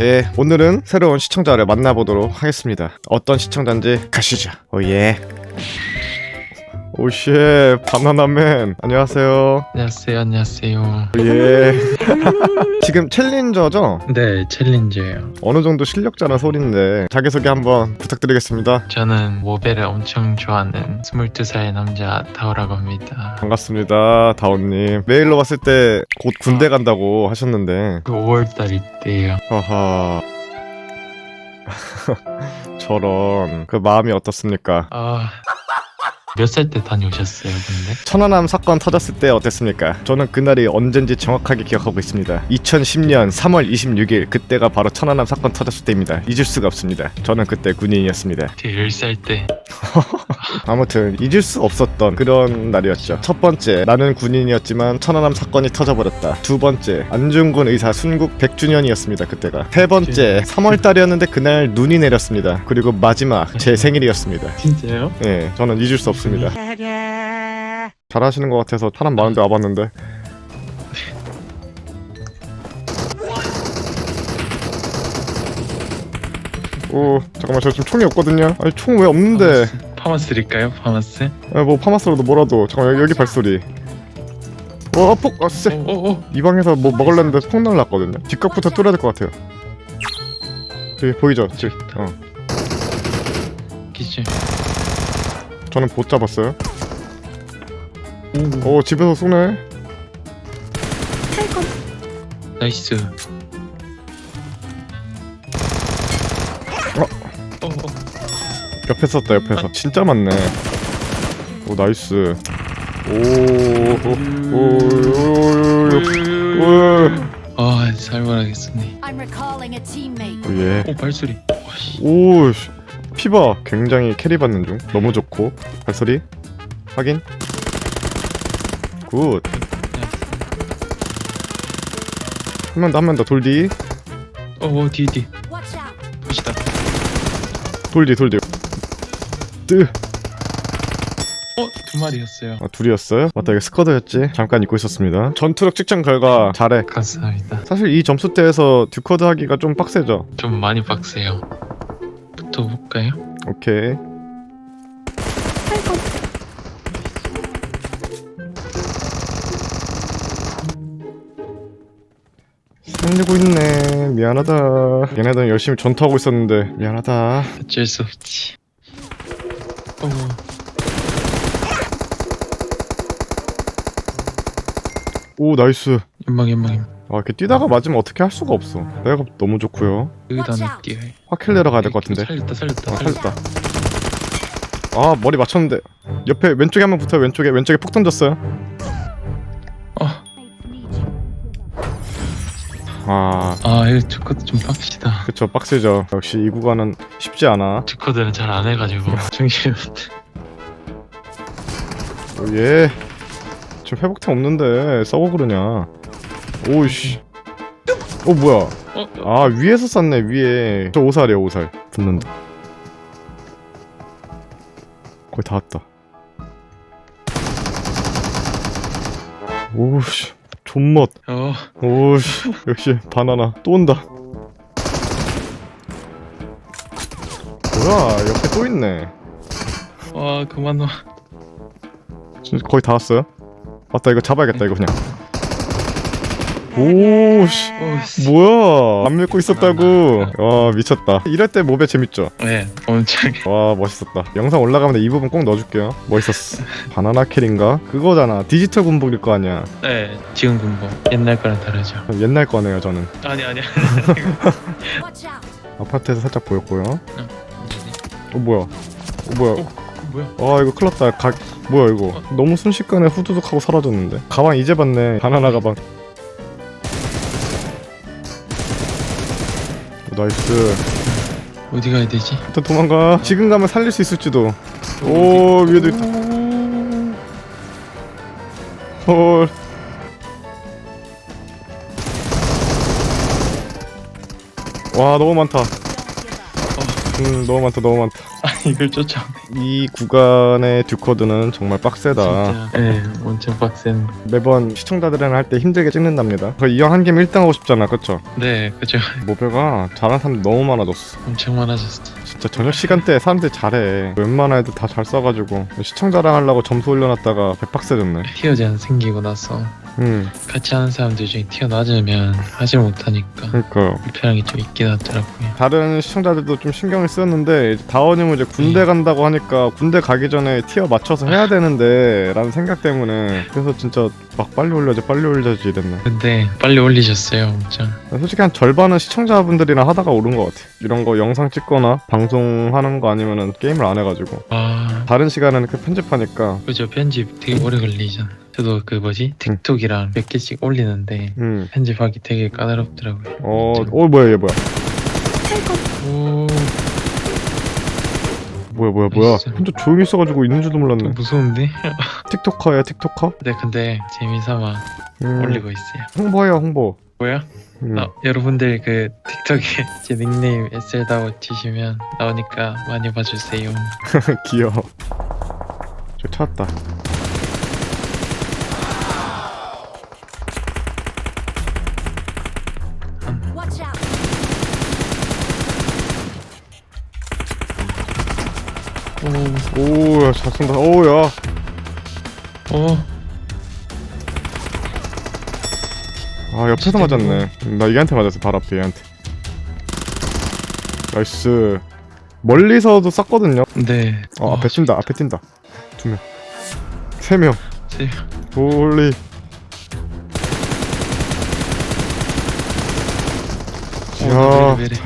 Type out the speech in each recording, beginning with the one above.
예, 오늘은 새로운 시청자를 만나보도록 하겠습니다. 어떤 시청자인지 가시죠. 오예. 오쉣, 바나나맨. 안녕하세요. 안녕하세요, 안녕하세요. 예. 지금 챌린저죠? 네, 챌린저예요. 어느 정도 실력자라 소리인데 자기소개 한번 부탁드리겠습니다. 저는 모베를 엄청 좋아하는 22살 남자 다오라고 합니다. 반갑습니다, 다온님. 메일로 봤을 때 곧 군대 간다고 하셨는데, 그 5월달 있대요. 하하. 저런, 그 마음이 어떻습니까? 아, 몇 살 때 다녀오셨어요, 근데? 천안함 사건 터졌을 때 어땠습니까? 저는 그날이 언젠지 정확하게 기억하고 있습니다. 2010년 3월 26일 그때가 바로 천안함 사건 터졌을 때입니다. 잊을 수가 없습니다. 저는 그때 군인이었습니다. 제 10살 때. 아무튼 잊을 수 없었던 그런 날이었죠. 첫 번째, 나는 군인이었지만 천안함 사건이 터져버렸다. 두 번째, 안중근 의사 순국 100주년이었습니다. 그때가. 세 번째, 3월 달이었는데 그날 눈이 내렸습니다. 그리고 마지막 제 생일이었습니다. 진짜요? 예, 저는 잊을 수 없습니다. 잘하시는 것 같아서 사람 많은데 와봤는데 오 잠깐만 저 지금 총이 없거든요 아니 총 왜 없는데 파마스 드릴까요, 파마스? 아, 뭐 파마스로도 뭐라도 잠깐만 여기, 여기 발소리 와폭 아쎄 오, 오, 오. 이 방에서 뭐 먹을랬는데 폭 날랐거든요 뒷각부터 뚫어야 될 것 같아요 저기 보이죠? 저기 어 기준. 저는 못 잡았어요 오, 오 집에서 쏘네 나이스. 어. 오, 오. 옆에 썼다 옆에서 진짜 많네 오 나이스 오오오오오오오예 아, 살벌하겠습니. I'm recalling a teammate. 오, 발소리. 와씨. 오 씨. 피바 굉장히 캐리 받는 중 너무 좋고 발소리 확인 굿한 명 더 한 명 더 돌디 오, 오, 뒤, 뒤. Watch out. 보시다. 돌디 돌디 뜨 어, 두 마리였어요. 아, 둘이었어요? 맞다 이게 스쿼드였지 잠깐 잊고 있었습니다 전투력 측정 결과 잘해 감사합니다. 사실 이 점수대에서 듀커드 하기가 좀 빡세죠 좀 많이 빡세요. 붙어볼까요? 오케이 살리고 있네 미안하다 얘네들은 열심히 전투하고 있었는데 미안하다 어쩔 수 없지. 오, 오 나이스. 연막, 연막, 연막. 아 이렇게 뛰다가 맞으면 어떻게 할 수가 없어. 내가 너무 좋고요. 여기다 하나 뛰어요. 화킬 내러 가야 될 것 같은데. 살렸다, 살렸다, 아 살렸다. 살렸다. 아 머리 맞췄는데. 옆에 왼쪽에 한 명 붙어요 왼쪽에. 왼쪽에 폭 던졌어요 아. 아, 이거 두코드 좀 빡시다. 그쵸 빡세죠. 역시 이 구간은 쉽지 않아. 두코드는 잘안 해가지고. 정신. 오, 예. 지금 회복템 없는데 싸고 그러냐. 오이씨. 어 뭐야? 어, 아 위에서 쐈네 위에. 저 오살이야 오살. 붙는다. 거의 다 왔다. 오씨 존멋 어, 오씨 역시 바나나. 또 온다. 뭐야 옆에 또 있네. 와, 그만 와. 진짜 거의 다 왔어요? 맞다 이거 잡아야겠다 이거 그냥 오씨. 오, 씨. 뭐야? 안 믿고 있었다고. 와 미쳤다. 이럴 때 모베 재밌죠? 네, 엄청. 와 멋있었다. 영상 올라가면 이 부분 꼭 넣어줄게요. 멋있었어. 바나나 킬인가? 그거잖아. 디지털 군복일 거 아니야. 네, 지금 군복. 옛날 거랑 다르죠. 옛날 거네요 저는. 아니 아니. Watch out. 아파트에서 살짝 보였고요. 어 아니. 뭐야? 어 뭐야? 어, 뭐야? 아 이거 큰일 났다. 가... 뭐야 이거? 너무 순식간에 후두둑 하고 사라졌는데? 가방 이제 봤네. 바나나 가방 나이스. 어디 가야 되지? 일단 도망가. 지금 가면 살릴 수 있을지도. 오 위에도 있다. 헐. 와 너무 많다. 음 너무 많다 너무 많다. 아 이걸 쫓아. 이 구간의 듀코드는 정말 빡세다. 진짜. 예, 엄청 빡센. 매번 시청자들이랑 할 때 힘들게 찍는답니다. 이왕 한 김에 1등 하고 싶잖아, 그쵸? 네, 그죠. 모베가 잘하는 사람 너무 많아졌어. 엄청 많아졌어. 진짜 저녁 시간대에 사람들이 잘해. 웬만한 애들 다 잘 써가지고 시청자랑 하려고 점수 올려놨다가 백박세 졌네. 티어 제한 생기고 나서 음, 같이 하는 사람들 중에 티어 낮으면 하질 못하니까 그러니까 불편한 게 좀 있긴 하더라고요. 다른 시청자들도 좀 신경을 쓰였는데 이제 다원님은 이제 군대 음. 간다고 하니까 군대 가기 전에 티어 맞춰서 해야 되는데 라는 생각 때문에 그래서 진짜 막 빨리 올려야지 빨리 올려야지 이랬네. 근데 빨리 올리셨어요, 엄청. 솔직히 한 절반은 시청자분들이랑 하다가 오른 것 같아. 이런 거 영상 찍거나 방송하는 거 아니면은 게임을 안 해가지고 아, 다른 시간에는 그 편집하니까 그죠. 편집 되게 오래 걸리잖아. 저도 그 뭐지 틱톡이랑 몇 개씩 올리는데 음. 편집하기 되게 까다롭더라고요. 어, 어 뭐야 얘 뭐야? 오, 뭐야 뭐야 뭐야? 진짜. 혼자 조용히 있어가지고 있는 줄도 몰랐네. 무서운데? 틱토커야 틱토커? 네, 근데 재미삼아 음, 올리고 있어요. 홍보야 홍보. 뭐야? 음. 아, 여러분들 그 틱톡에 제 닉네임 SL다워 치시면 나오니까 많이 봐주세요. 귀여워. 저 찾았다. 오, 오야 잘 쏜다. 오야. 오, 아 옆에서 맞았네. 나 얘한테 맞았어 바로 앞에 얘한테. 나이스. 멀리서도 쐈거든요. 네. 어 앞에 뛴다 앞에 뛴다. 두 명. 세 명. 세- 돌리. 오, 야. 베레, 베레.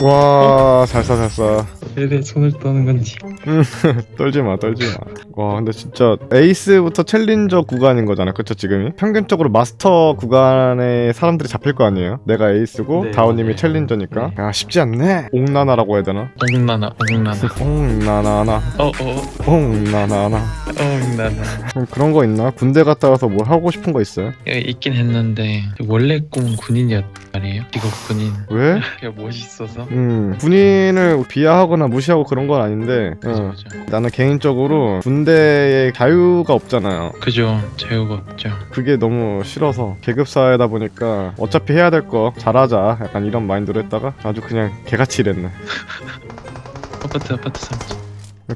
와, 잘 쏴, 잘 쏴. 베레 손을 떠는 건지. 떨지 마, 떨지 마. 와, 근데 진짜 에이스부터 챌린저 구간인 거잖아, 그쵸, 지금이? 평균적으로 마스터 구간에 사람들이 잡힐 거 아니에요? 내가 에이스고, 네, 다오님이 네. 챌린저니까. 네. 야, 쉽지 않네. 옥나나라고 해야 되나? 옥나나, 옥나나. 옥나나나, 어, 어, 옥나나나. 옥나나. 그럼 그런 거 있나? 군대 갔다 와서 뭐 하고 싶은 거 있어요? 예, 있긴 했는데 원래 꿈 군인이었단 말이에요. 직업 군인. 왜? 그냥 멋있어서. 음, 군인을 비하하거나 무시하고 그런 건 아닌데, 그죠, 어, 그죠. 나는 개인적으로 군대에 자유가 없잖아요. 그죠. 자유가 없죠. 그게 너무 싫어서 계급 사회다 보니까 어차피 해야 될 거 잘하자 약간 이런 마인드로 했다가 아주 그냥 개같이 일했네 아파트, 아파트 삼촌.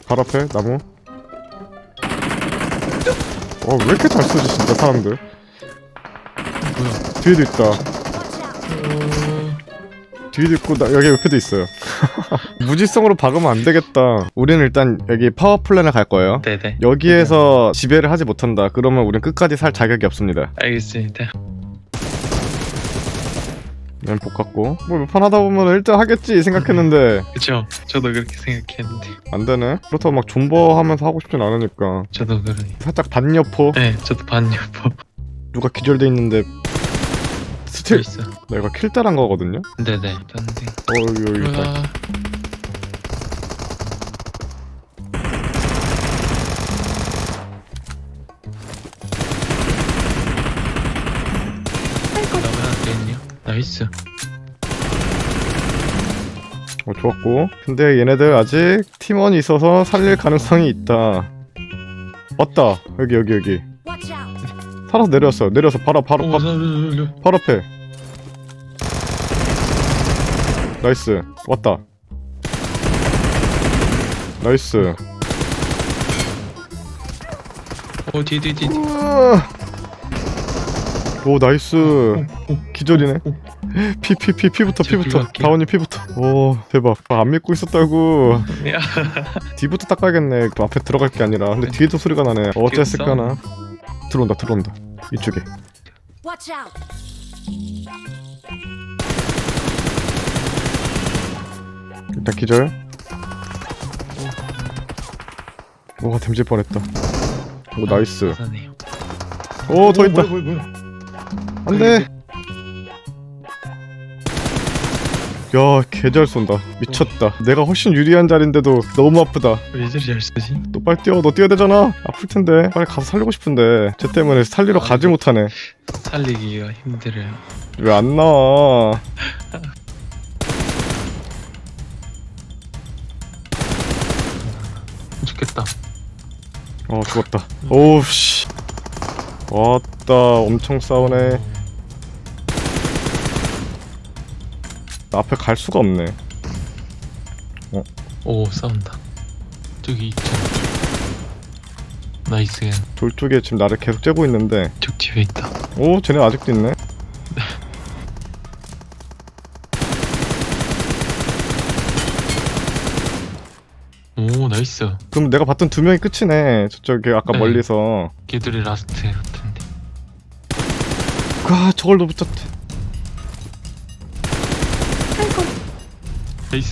바로 앞에 나무 어 왜 이렇게 잘 쏘지 진짜 사람들 뭐야? 뒤에도 있다 Watch out. 오, 뒤에도 있고 나 여기 옆에도 있어요 무지성으로 박으면 안 되겠다 우리는 일단 여기 파워플랜에 갈 거예요 네네. 여기에서 지배를 하지 못한다 그러면 우린 끝까지 살 자격이 없습니다 알겠습니다. 난 복갔고 뭐 몇 판 하다 보면 1등 하겠지 생각했는데 그죠. 저도 그렇게 생각했는데. 안 되네 그렇다고 막 존버하면서 하고 싶진 않으니까 저도 그러니. 살짝 반여포 네, 저도 반여포. 누가 기절돼 있는데 스틸 있어. 내가 킬 따란 거거든요 네네. 딴데. 어 여기 여기 있다 안 되겠네요. 나이스. 어 좋았고 근데 얘네들 아직 팀원이 있어서 살릴 가능성이 있다 왔다 여기 여기 여기. 살아서 내렸어 내려서 바로 바로 오, 바, 살려줘. 바로 앞에. 나이스. 왔다. 나이스. 오, 뒤, 뒤, 뒤. 뒤. 우와. 오 나이스. 오, 오. 기절이네. 피 피 피 피부터 피부터. 불러갈게요. 다원이 피부터. 오 대박. 아, 안 믿고 있었다고. 야, 뒤부터 닦아야겠네. 그 앞에 들어갈 게 아니라. 근데 뒤에도 소리가 나네. 어쨌을까나 들어온다 들어온다. 이쪽에. Watch out. 일단 기절. 와 댐질 뻔했다. 오 나이스. 오 더 있다. 안돼 야, 개잘 쏜다. 미쳤다. 내가 훨씬 유리한 자리인데도 너무 아프다. 왜 저리 잘 쓰지? 너 빨리 뛰어. 너 뛰어야 되잖아. 아플 텐데. 빨리 가서 살리고 싶은데. 쟤 때문에 살리러 가지 아, 못하네. 살리기가 힘들어요. 왜 안 나와? 아, 죽겠다. 어, 죽었다. 오우, 씨. 왔다. 엄청 싸우네. 나 앞에 갈 수가 없네 오 싸운다. 저기 있잖아. 나이스. 돌 쪽에 지금 나를 계속 째고 있는데 저 집에 있다. 오 쟤네 아직도 있네 오 나이스. 그럼 내가 봤던 두 명이 끝이네 저쪽에 아까 네. 멀리서 걔들이 라스트 같은데. 아 저걸 너 붙였대 나이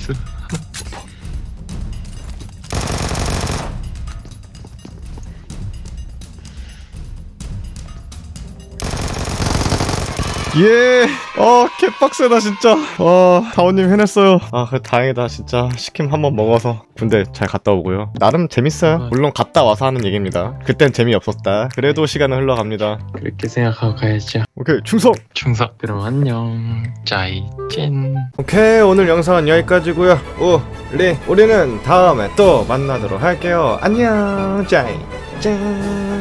예! 아, 개빡세다, 진짜. 아, 다원님 해냈어요. 아, 그 다행이다, 진짜. 시킴 한번 먹어서 군대 잘 갔다 오고요. 나름 재밌어요. 물론 갔다 와서 하는 얘기입니다. 그땐 재미없었다. 그래도 시간은 흘러갑니다. 그렇게 생각하고 가야죠. 오케이, 충성! 충성. 그럼 안녕. 짜이젠. 오케이, 오늘 영상은 여기까지고요 우 리, 우리는 다음에 또 만나도록 할게요. 안녕, 짜이. 짠.